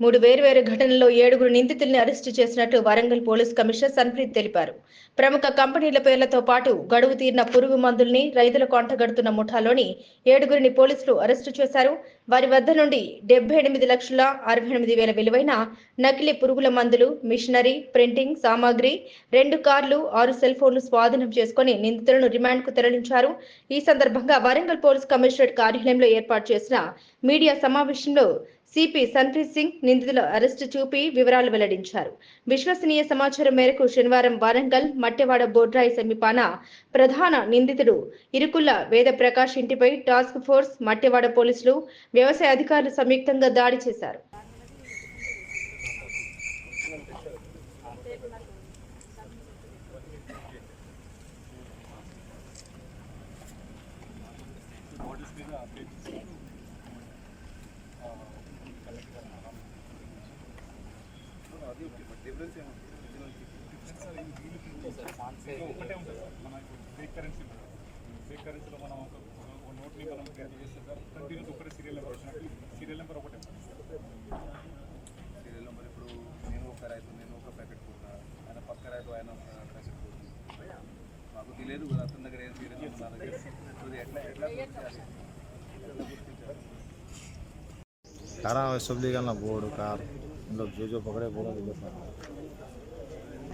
మూడు వేర్వేరు ఘటనల్లో ఏడుగురు నిందితుల్ని అరెస్టు చేసినట్టు వరంగల్ పోలీస్ కమిషనర్ సన్ప్రీత్ తెలిపారు. ప్రముఖ కంపెనీల పేర్లతో పాటు గడువు తీరిన పురుగు మందుల్ని రైతులకు అంటగడుతున్న ముఠాలోని ఏడుగురిని పోలీసులు అరెస్టు చేశారు. వారి వద్ద నుండి డెబ్బై ఎనిమిది లక్షల అరవై ఎనిమిది వేల విలువైన నకిలీ పురుగుల మందులు మిషనరీ ప్రింటింగ్ సామాగ్రి రెండు కార్లు ఆరు సెల్ ఫోన్లు స్వాధీనం చేసుకుని నిందితులను రిమాండ్కు తరలించారు. ఈ సందర్భంగా వరంగల్ పోలీస్ కమిషనరేట్ కార్యాలయంలో ఏర్పాటు చేసిన మీడియా సమావేశంలో సిపి సన్ప్రీత్ సింగ్ నిందితుల అరెస్టు చూపి వివరాలు వెల్లడించారు. విశ్వసనీయ సమాచారం మేరకు శనివారం వరంగల్ మట్టెవాడ బోడ్రాయి సమీపాన ప్రధాన నిందితుడు ఇరుకుల్ల వేద ప్రకాష్ ఇంటిపై టాస్క్ ఫోర్స్ మట్టెవాడ పోలీసులు వ్యవసాయ అధికారులు సంయుక్తంగా దాడి చేశారు. ఒకటే ఉంటుంది సార్ మన ఫేక్ కరెన్సీ ఉంటుంది ఫేక్ కరెన్సీలో మనం ఒక ఒక నోట్ని మనం ప్రింట్ చేస్తే సార్ కంటిన్యూస్ ఒకటే సీరియల్ నెంబర్ వచ్చినట్టు సీరియల్ నెంబర్ ఒకటే సీరియల్ నెంబర్ ఇప్పుడు నేను ఒక రైతు నేను ఒక ప్యాకెట్ కొన్నా ఆయన పక్క రైతు ఆయన ఒక ప్యాకెట్ కొడుతుంది మాకు తెలియదు కదా అతని దగ్గర ఏం సీరియల్ నెంబర్ నా దగ్గర ఇప్పుడు ఎట్లా ఎట్లా గుర్తించాలి ఎట్లా గుర్తించాలి कारा सब लेगा ना बोर्ड कार मतलब जो जो पकड़े बोरा दिले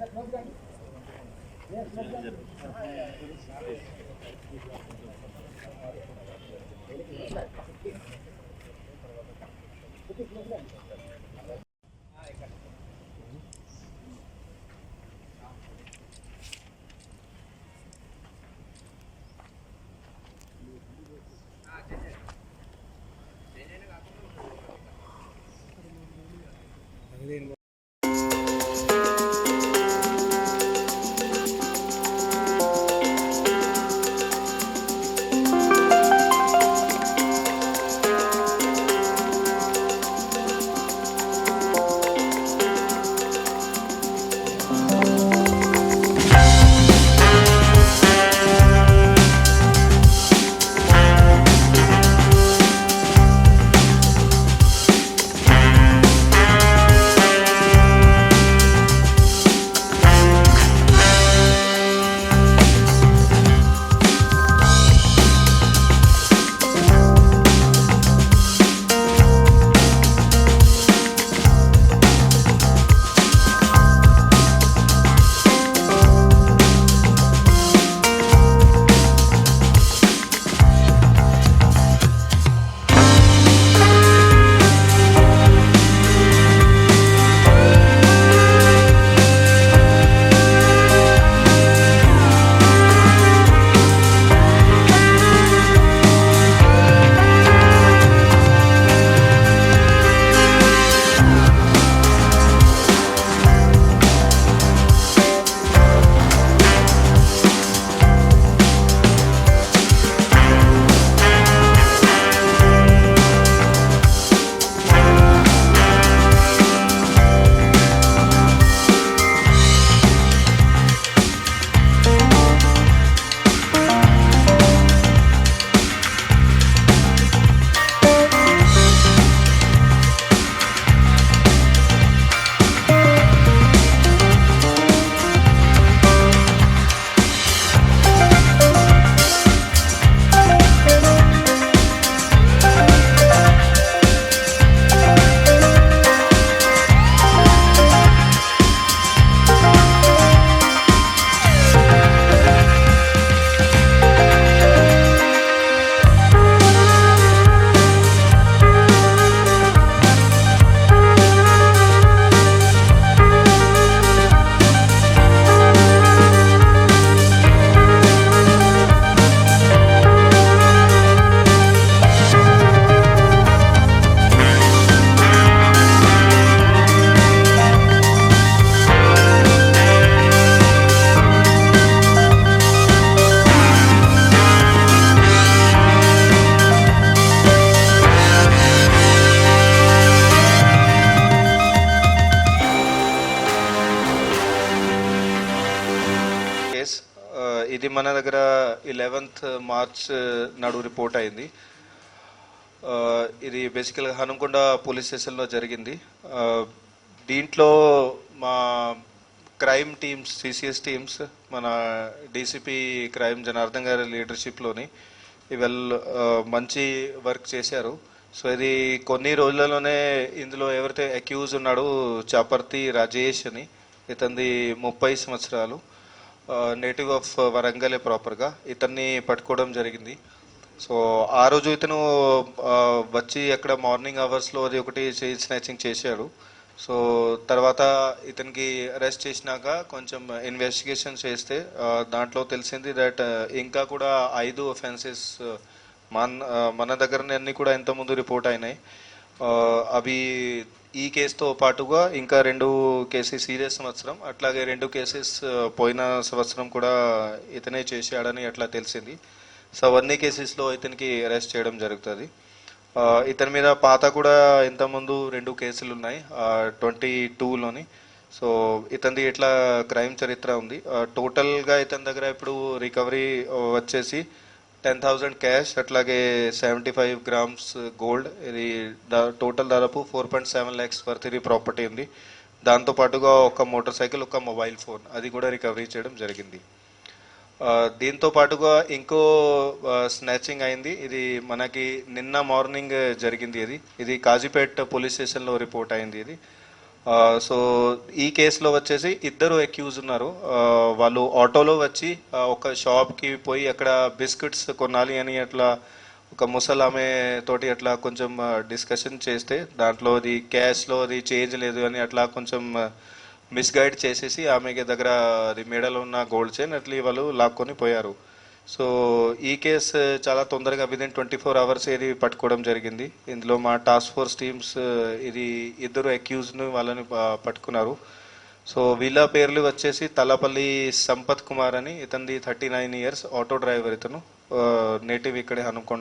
Yes, ఇది మన దగ్గర ఇలెవెంత్ మార్చ్ uh, నాడు రిపోర్ట్ అయింది. Uh, ఇది బేసికల్గా హనుమకొండ పోలీస్ స్టేషన్లో జరిగింది. Uh, దీంట్లో మా క్రైమ్ టీమ్స్ సిసిఎస్ టీమ్స్ మన డీసీపీ క్రైమ్ జనార్దన్ గారి లీడర్షిప్లోని ఇవల్ మంచి వర్క్ చేశారు. సో ఇది కొన్ని రోజులలోనే ఇందులో ఎవరైతే అక్యూజ్ ఉన్నాడో చాపర్తి రాజేష్ అని ఇతంది ముప్పై సంవత్సరాలు. నేటివ్ ఆఫ్ వరంగలే ప్రాపర్గా ఇతన్ని పట్టుకోవడం జరిగింది. సో ఆ రోజు ఇతను వచ్చి అక్కడ మార్నింగ్ అవర్స్లో అది ఒకటి చైన్ స్నాచింగ్ చేశాడు. సో తర్వాత ఇతనికి అరెస్ట్ చేసినాక కొంచెం ఇన్వెస్టిగేషన్ చేస్తే దాంట్లో తెలిసింది దట్ ఇంకా కూడా ఐదు ఒఫెన్సెస్ మన మన దగ్గరనే అన్నీ కూడా ఇంతకుముందు రిపోర్ట్ అయినాయి. అవి ఈ కేసుతో పాటుగా ఇంకా రెండు కేసెస్ సీరియస్ సంవత్సరం అట్లాగే రెండు కేసెస్ పోయిన సంవత్సరం కూడా ఇతనే చేశాడని అట్లా తెలిసింది. సో అవన్నీ కేసెస్లో ఇతనికి అరెస్ట్ చేయడం జరుగుతుంది. ఇతని మీద పాత కూడా ఇంతకుముందు రెండు కేసులు ఉన్నాయి ట్వంటీ టూలోని. సో ఇతనిది ఇట్లా క్రైమ్ చరిత్ర ఉంది. టోటల్గా ఇతని దగ్గర ఇప్పుడు రికవరీ వచ్చేసి టెన్ థౌజండ్ క్యాష్ అట్లాగే సెవెంటీ ఫైవ్ గ్రామ్స్ గోల్డ్ ఇది టోటల్ దాదాపు four point seven lakhs worth ఇది ప్రాపర్టీ ఉంది. దాంతో పాటుగా ఒక మోటార్ సైకిల్ ఒక మొబైల్ ఫోన్ అది కూడా రికవరీ చేయడం జరిగింది. దీంతో పాటుగా ఇంకో స్నాచింగ్ అయింది. ఇది మనకి నిన్న మార్నింగ్ జరిగింది ఇది ఇది కాజీపేట్ పోలీస్ స్టేషన్లో రిపోర్ట్ అయింది ఇది. సో ఈ కేసులో వచ్చేసి ఇద్దరు అక్యూజ్ ఉన్నారు. వాళ్ళు ఆటోలో వచ్చి ఒక షాప్కి పోయి అక్కడ బిస్కెట్స్ కొనాలి అని అట్లా ఒక ముసలామె తోటి అట్లా కొంచెం డిస్కషన్ చేస్తే దాంట్లో అది క్యాష్లో అది చేంజ్ లేదు అని అట్లా కొంచెం మిస్గైడ్ చేసేసి ఆమెకి దగ్గర అది మెడలో ఉన్న గోల్డ్ చైన్ అట్లా వాళ్ళు లాక్కొని పోయారు. సో ఈ కేసు చాలా తొందరగా విదిన్ ట్వంటీ ఫోర్ అవర్స్ ఇది పట్టుకోవడం జరిగింది. ఇందులో మా టాస్క్ ఫోర్స్ టీమ్స్ ఇది ఇద్దరు అక్యూజ్ను వాళ్ళని పట్టుకున్నారు. సో వీళ్ళ పేర్లు వచ్చేసి తలపల్లి సంపత్ కుమార్ అని ఇతనిది thirty nine years auto driver ఇతను నేటివ్ ఇక్కడే హనుకొండ